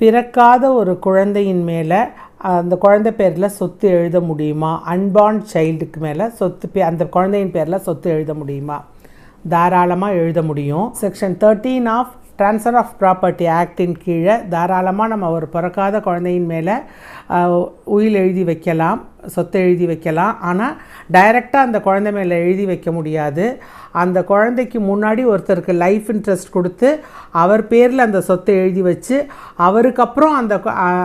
பிறக்காத ஒரு குழந்தையின் மேலே அந்த குழந்தை பேரில் சொத்து எழுத முடியுமா? அன்பார்ன் சைல்டுக்கு மேலே சொத்து பே அந்த குழந்தையின் பேரில் சொத்து எழுத முடியுமா? தாராளமாக எழுத முடியும். Section thirteen of transfer of property actin கீழே தாராளமாக நம்ம ஒரு பிறக்காத குழந்தையின் மேலே உயில் எழுதி வைக்கலாம் சொத்தை எழுதி வைக்கலாம். ஆனால் டைரெக்டாக அந்த குழந்தை மேலே எழுதி வைக்க முடியாது. அந்த குழந்தைக்கு முன்னாடி ஒருத்தருக்கு லைஃப் இன்ட்ரெஸ்ட் கொடுத்து அவர் பேரில் அந்த சொத்தை எழுதி வச்சு அவருக்கப்புறம் அந்த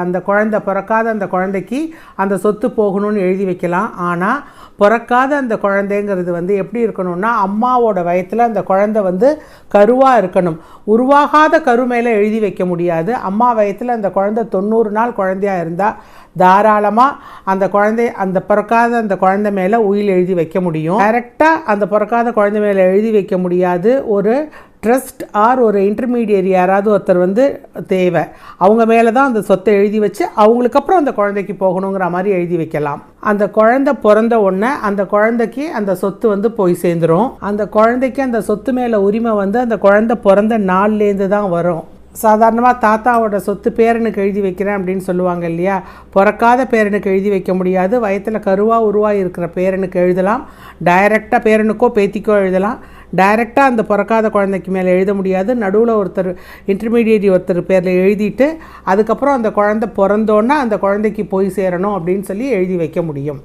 அந்த குழந்தை பிறக்காத அந்த குழந்தைக்கு அந்த சொத்து போகணும்னு எழுதி வைக்கலாம். ஆனால் பிறக்காத அந்த குழந்தைங்கிறது வந்து எப்படி இருக்கணும்னா அம்மாவோட வயத்தில் அந்த குழந்தை வந்து கருவாக இருக்கணும். உருவாகாத கரு மேலே எழுதி வைக்க முடியாது. அம்மா வயத்தில் அந்த குழந்தை தொண்ணூறு நாள் குழந்தையா இருந்தால் தாராளமாக அந்த குழந்தை அந்த பிறக்காத அந்த குழந்தை மேலே உயில் எழுதி வைக்க முடியும். டைரெக்டாக அந்த பிறக்காத குழந்தை மேலே எழுதி வைக்க முடியாது. ஒரு ட்ரஸ்ட் ஆர் ஒரு இன்டர்மீடியட் யாராவது ஒருத்தர் வந்து தேவை. அவங்க மேலே தான் அந்த சொத்தை எழுதி வச்சு அவங்களுக்கு அப்புறம் அந்த குழந்தைக்கு போகணுங்கிற மாதிரி எழுதி வைக்கலாம். அந்த குழந்தை பிறந்த உடனே அந்த குழந்தைக்கு அந்த சொத்து வந்து போய் சேர்ந்துரும். அந்த குழந்தைக்கு அந்த சொத்து மேலே உரிமை வந்து அந்த குழந்தை பிறந்த நாள்லேருந்து தான் வரும். சாதாரணமாக தாத்தாவோட சொத்து பேரனுக்கு எழுதி வைக்கிறேன் அப்படின்னு சொல்லுவாங்க இல்லையா? பிறக்காத பேரனுக்கு எழுதி வைக்க முடியாது. வயத்தில் கருவாக உருவாக இருக்கிற பேரனுக்கு எழுதலாம். டைரெக்டாக பேரனுக்கோ பேத்திக்கோ எழுதலாம். டைரெக்டாக அந்த பிறக்காத குழந்தைக்கு மேலே எழுத முடியாது. நடுவில் ஒருத்தர் இன்டர்மீடியட் ஒருத்தர் பேரில் எழுதிட்டு அதுக்கப்புறம் அந்த குழந்தை பிறந்தோன்னே அந்த குழந்தைக்கு போய் சேரணும் அப்படின்னு சொல்லி எழுதி வைக்க முடியும்.